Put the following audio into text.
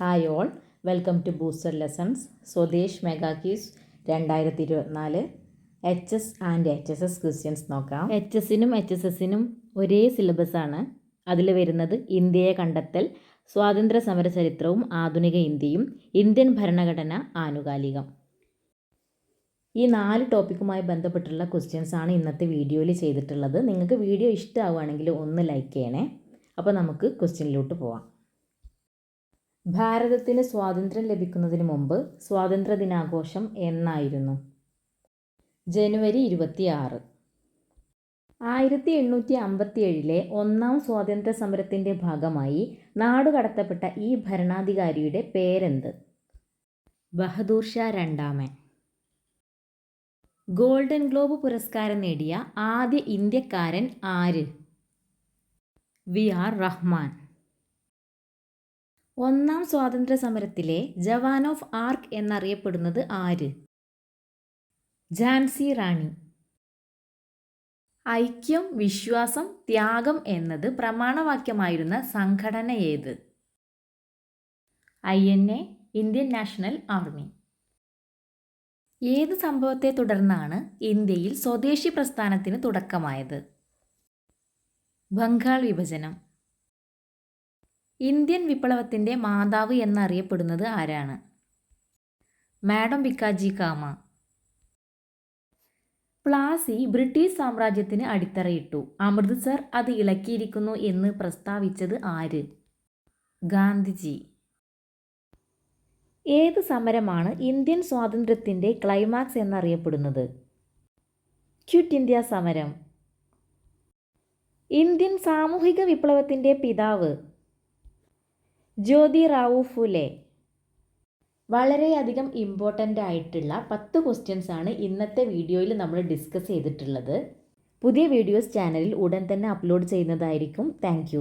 Hi all welcome to booster lessons Swadesh mega quiz രണ്ടായിരത്തി ഇരുപത്തിനാല് H S and H S S questions നോക്കാം H എസിനും H S എസിനും ഒരേ സിലബസാണ് അതിൽ വരുന്നത് ഇന്ത്യയെ കണ്ടെത്തൽ സ്വാതന്ത്ര്യ സമര ചരിത്രവും ആധുനിക ഇന്ത്യയും ഇന്ത്യൻ ഭരണഘടന ആനുകാലികം. ഈ നാല് ടോപ്പിക്കുമായി ബന്ധപ്പെട്ടുള്ള ക്വസ്റ്റ്യൻസ് ആണ് ഇന്നത്തെ വീഡിയോയിൽ ചെയ്തിട്ടുള്ളത്. നിങ്ങൾക്ക് വീഡിയോ ഇഷ്ടമാവുകയാണെങ്കിൽ ഒന്ന് ലൈക്ക് ചെയ്യണേ. അപ്പോൾ നമുക്ക് ക്വസ്റ്റ്യനിലോട്ട് പോവാം. ഭാരതത്തിന് സ്വാതന്ത്ര്യം ലഭിക്കുന്നതിന് മുമ്പ് സ്വാതന്ത്ര്യ ദിനാഘോഷം എന്നായിരുന്നു. ജനുവരി ഇരുപത്തിയാറ്. ആയിരത്തി എണ്ണൂറ്റി അമ്പത്തി ഏഴിലെ ഒന്നാം സ്വാതന്ത്ര്യ സമരത്തിന്റെ ഭാഗമായി നാടുകടത്തപ്പെട്ട ഈ ഭരണാധികാരിയുടെ പേരെന്ത്? ബഹദൂർ ഷാ രണ്ടാമൻ. ഗോൾഡൻ ഗ്ലോബ് പുരസ്കാരം നേടിയ ആദ്യ ഇന്ത്യക്കാരൻ ആര്? വി ആർ റഹ്മാൻ. ഒന്നാം സ്വാതന്ത്ര്യ സമരത്തിലെ ജവാൻ ഓഫ് ആർക്ക് എന്നറിയപ്പെടുന്നത് ആര്? ഝാൻസി റാണി. ഐക്യം വിശ്വാസം ത്യാഗം എന്നത് പ്രമാണവാക്യമായിരുന്ന സംഘടന ഏത്? I N A Indian National Army. ഏത് സംഭവത്തെ തുടർന്നാണ് ഇന്ത്യയിൽ സ്വദേശി പ്രസ്ഥാനത്തിന് തുടക്കമായത്? ബംഗാൾ വിഭജനം. ഇന്ത്യൻ വിപ്ലവത്തിന്റെ മാതാവ് എന്നറിയപ്പെടുന്നത് ആരാണ്? മാഡം ബിക്കാജി കാമ. പ്ലാസി ബ്രിട്ടീഷ് സാമ്രാജ്യത്തിന് അടിത്തറയിട്ടു. അമൃത്സർ അത് ഇളക്കിയിരിക്കുന്നു എന്ന് പ്രസ്താവിച്ചത് ആര്? ഗാന്ധിജി. ഏത് സമരമാണ് ഇന്ത്യൻ സ്വാതന്ത്ര്യത്തിന്റെ ക്ലൈമാക്സ് എന്നറിയപ്പെടുന്നത്? ക്വിറ്റ് ഇന്ത്യ സമരം. ഇന്ത്യൻ സാമൂഹിക വിപ്ലവത്തിന്റെ പിതാവ് ജ്യോതി റാവു ഫുലെ വളരെയധികം ഇമ്പോർട്ടന്റ് ആയിട്ടുള്ള പത്ത് ക്വസ്റ്റ്യൻസ് ആണ് ഇന്നത്തെ വീഡിയോയിൽ നമ്മൾ ഡിസ്കസ് ചെയ്തിട്ടുള്ളത്. പുതിയ വീഡിയോസ് ചാനലിൽ ഉടൻ തന്നെ അപ്ലോഡ് ചെയ്യുന്നതായിരിക്കും. താങ്ക്